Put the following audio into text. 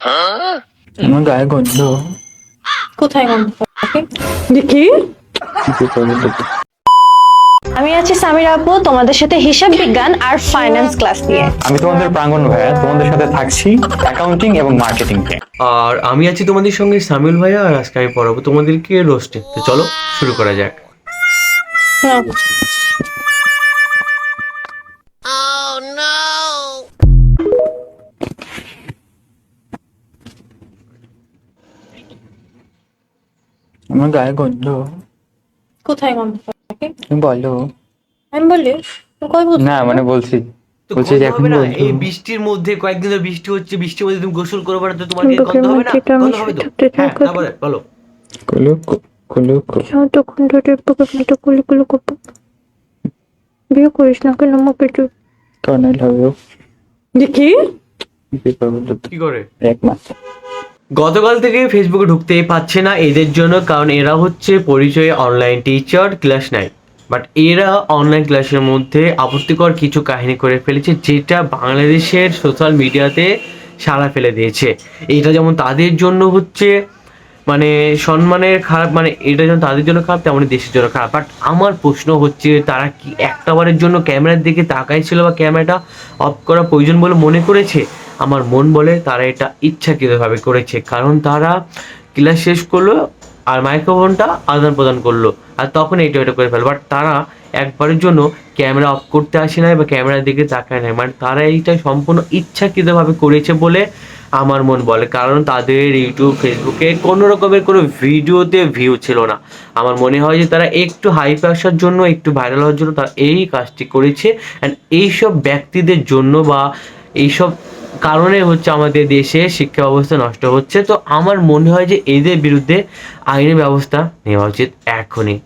আমার গায়ে গন্ধ। কোথায় গন্ধ? দেখি? আমি আছি সামির আপু তোমাদের সাথে হিসাব বিজ্ঞান আর ফাইন্যান্স ক্লাস নিয়ে। আমি তোমাদের প্রাঙ্গণ ভাইয়া তোমাদের সাথে থাকছি অ্যাকাউন্টিং এবং মার্কেটিং কে আর আমি আছি তোমাদের সঙ্গে সামিল ভাইয়া আর আজকে আমি পড়াবো তোমাদেরকে রোস্টে তো চলো শুরু করা যাক। হুম। আমার গায়ে গন্ধ কোথায় গন্ধ? তুমি বলো আমি বলি তুমি কই বলছো না মানে বলছি বলছি যে এখন। এই বৃষ্টির মধ্যে কয়েকদিন ধরে বৃষ্টি হচ্ছে বৃষ্টির মধ্যে তুমি গোসল করবে না তো তোমার কি গন্ধ হবে না? গন্ধ হবে তো? হ্যাঁ বলো। কুলু কুলু কুলি কুলি করব বিয়ে করিস না কেন আমাকে একটু কর্নেল হবে কি করে? এক মাস। গতকাল থেকে ফেসবুকে ঢুকতেই পাচ্ছে না এদের জন্য, কারণ এরা হচ্ছে পরিচয়ে অনলাইন টিচার ক্লাস নেয় বাট এরা অনলাইন ক্লাসের মধ্যে আপত্তিকর কিছু কাহিনী করে ফেলেছে, যেটা বাংলাদেশের সোশ্যাল মিডিয়াতে সাড়া ফেলে দিয়েছে। এটা যেমন তাদের জন্য হচ্ছে মানে সম্মানের খারাপ মানে এটা যেমন তাদের জন্য খারাপ তেমনই দেশের জন্য খারাপ। বাট আমার প্রশ্ন হচ্ছে, তারা কি একটাবারের জন্য ক্যামেরার দিকে তাকাইছিল বা ক্যামেরাটা অফ করা প্রয়োজন বলে মনে করেছে? আমার মন বলে তারা এটা ইচ্ছাকৃতভাবে করেছে। কারণ তারা ক্লাস শেষ করল আর মাইক্রোফোনটা আদান প্রদান করল আর তখন এইটা ওইটা করে ফেলল। বাট তারা একবারের জন্য ক্যামেরা অফ করতে আসে নাই বা ক্যামেরার দিকে তাকায় নাই। মানে তারা এইটা সম্পূর্ণ ইচ্ছাকৃতভাবে করেছে বলে আমার মন বলে। কারণ তাদের ইউটিউব ফেসবুকে কোনো রকমের কোনো ভিডিওতে ভিউ ছিল না। আমার মনে হয় যে তারা একটু হাইপ আসার জন্য, একটু ভাইরাল হওয়ার জন্য তারা এই কাজটি করেছে। অ্যান্ড এইসব ব্যক্তিদের জন্য বা এইসব কারণে হচ্ছে আমাদের দেশে শিক্ষা ব্যবস্থা নষ্ট হচ্ছে। তো আমার মনে হয় যে এদের বিরুদ্ধে আইনি ব্যবস্থা নেওয়া উচিত এখনই।